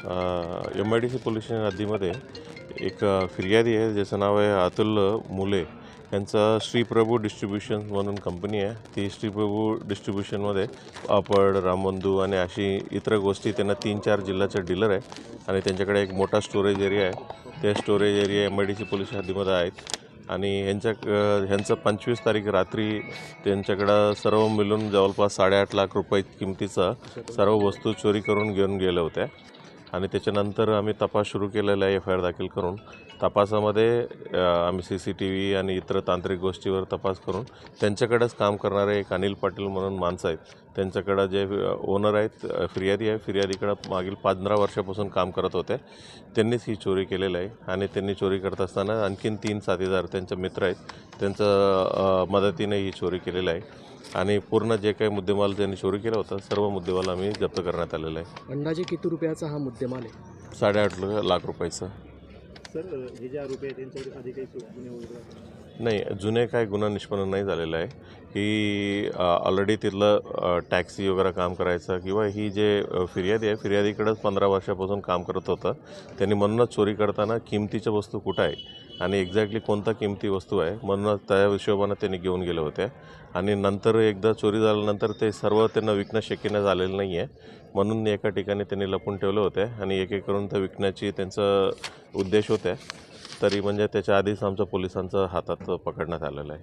M I D C police station हद्दीमध्ये एक फिर्यादी आहे ज्याचं नाव आहे अतुल मुले. यांचं श्रीप्रभू डिस्ट्रीब्युशन म्हणून कंपनी आहे. ती श्रीप्रभू डिस्ट्रीब्युशनमध्ये पापड रामबंधू आणि अशी इतर गोष्टी त्यांना तीन चार जिल्ह्याचं डीलर आहे. आणि त्यांच्याकडे एक मोठा स्टोरेज एरिया आहे. त्या storage area M I D C police हद्दीमध्ये आहेत. आणि ह्यांच्या ह्यांचं पंचवीस तारीख रात्री त्यांच्याकडं सर्व मिळून जवळपास साडेआठ लाख रुपये किमतीचा सर्व वस्तू चोरी करून घेऊन गेल्या होत्या. आणि त्याच्यानंतर आम्ही तपास सुरू केलेला आहे एफ आय आर दाखल करून. तपासामध्ये आम्ही सी सी टी व्ही आणि इतर तांत्रिक गोष्टीवर तपास करून त्यांच्याकडेच काम करणारे एक अनिल पाटील म्हणून माणसं आहेत. त्यांच्याकडं जे ओनर आहेत फिर्यादी आहे. फिर्यादीकडं मागील पंधरा वर्षापासून काम करत होते. त्यांनीच ही चोरी केलेलं आहे आणि त्यांनी चोरी करत असताना आणखीन तीन साथीदार त्यांचे मित्र आहेत त्यांचं मदतीने ही चोरी केलेलं आहे. आणि पूर्ण जे काही मुद्देमाल त्यांनी चोरी केला होता सर्व मुद्देमाल आम्ही जप्त करण्यात आलेला आहे. अंदाजे किती रुपयाचा हा मुद्देमाल आहे? साडेआठ लाख रुपयाचं. सर हे जे आरोपी आहेत त्यांच्यावर आधी काही नाही जुने काय गुन्हा निष्पन्न नाही झालेला आहे. ही ऑलरेडी तिथलं टॅक्सी वगैरे काम करायचं किंवा ही जे फिर्यादी आहे फिर्यादीकडंच पंधरा वर्षापासून काम करत होतं. त्यांनी म्हणूनच चोरी करताना किमतीच्या वस्तू कुठं आहे आणि एक्झॅक्टली कोणता किमती वस्तू आहे म्हणूनच त्या हिशोबानं त्यांनी घेऊन गेले होते. आणि नंतर एकदा चोरी झाल्यानंतर ते सर्व त्यांना विकणं शक्य नाही झालेलं नाही आहे. म्हणून एका ठिकाणी त्यांनी लपून ठेवले होते आणि एक एक करून त्या विकण्याची त्यांचा उद्देश होते. तरी म्हणजे त्याच्या आधीच आमचं पोलिसांचं हातात पकडण्यात आलेलं आहे.